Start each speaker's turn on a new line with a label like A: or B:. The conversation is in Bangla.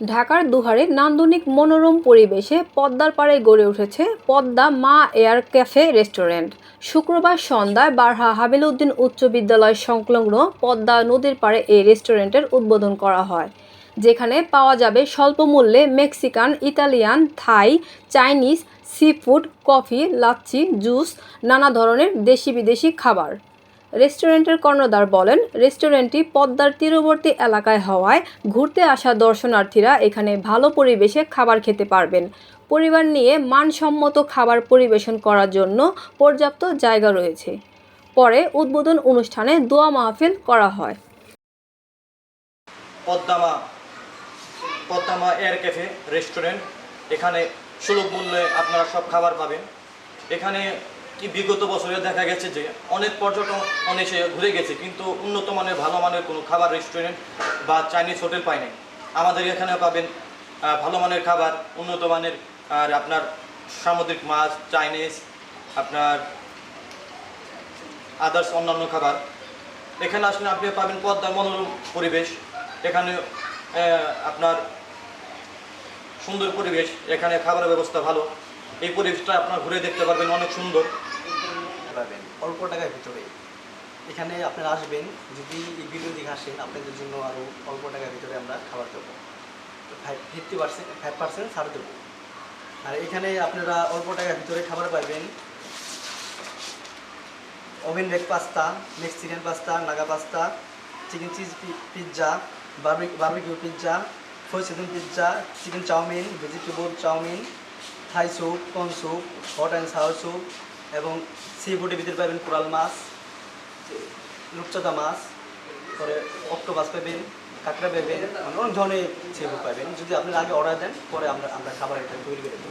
A: ঢাকার দুহারে নান্দনিক মনোরম পরিবেশে পদ্মার পাড়ে গড়ে উঠেছে পদ্মা মা এয়ার ক্যাফে রেস্টুরেন্ট। শুক্রবার সন্ধ্যায় বারহা হাবিলউদ্দিন উচ্চ বিদ্যালয় সংলগ্ন পদ্মা নদীর পাড়ে এই রেস্টুরেন্টের উদ্বোধন করা হয়, যেখানে পাওয়া যাবে স্বল্প মূল্যে Mexican, Italian, Thai, Chinese, sea food, coffee, lassi, juice, নানা ধরনের দেশি বিদেশি খাবার। রেস্টুরেন্টের কর্ণধার বলেন, রেস্টুরেন্টটি পদ্মার তীরবর্তী এলাকায় হওয়ায় ঘুরতে আসা দর্শনার্থীরা এখানে ভালো পরিবেশে খাবার খেতে পারবেন। পরিবার নিয়ে মানসম্মত খাবার পরিবেশন করার জন্য পর্যাপ্ত জায়গা রয়েছে। পরে উদ্বোধন অনুষ্ঠানে দোয়া মাহফিল করা হয়।
B: Padmama Padmama air cafe restaurant. এখানে সুলভ মূল্যে আপনারা সব খাবার পাবেন। এখানে কি বিগত বছরে দেখা গেছে যে অনেক পর্যটন এসে ঘুরে গেছে, কিন্তু উন্নত মানের, ভালো মানের কোনো খাবার রেস্টুরেন্ট বা চাইনিজ হোটেল পায় নাই। আমাদের এখানে পাবেন ভালো মানের খাবার, উন্নত মানের, আর আপনার সামুদ্রিক মাছ চাইনিজ আপনার আদার্স অন্যান্য খাবার। এখানে আসলে আপনি পাবেন পদ্মার মনোরম পরিবেশ, এখানে আপনার সুন্দর পরিবেশ, এখানে খাবারের ব্যবস্থা ভালো। এই পরিবেশটা আপনারা ঘুরে দেখতে পারবেন, অনেক সুন্দর।
C: পাবেন। অল্প টাকার ভিতরে। এখানে আপনারা আসবেন, যদি ভিডিও দেখে আসেন, আপনাদের জন্য আরও অল্প টাকার ভিতরে আমরা খাবার দেবো। Five fifty percent five percent ছাড় দেবো। আর এখানে আপনারা অল্প টাকার ভিতরে খাবার পাবেন। Oven bake pasta Mexican pasta Naga pasta chicken cheese pizza barbecue pizza frozen pizza chicken chow mein vegetable chow mein Thai soup, corn soup hot and sour soup এবং সি ফুডের ভিতরে পাবেন কোরাল মাছ, রূপচাঁদা মাছ, পরে অক্টোপাস পাবেন, কাঁকড়া পাবেন, অনেক ধরনের সি ফুড পাবেন। যদি আপনারা আগে অর্ডার দেন, পরে আমরা আমরা খাবার এটা তৈরি করে দেবো।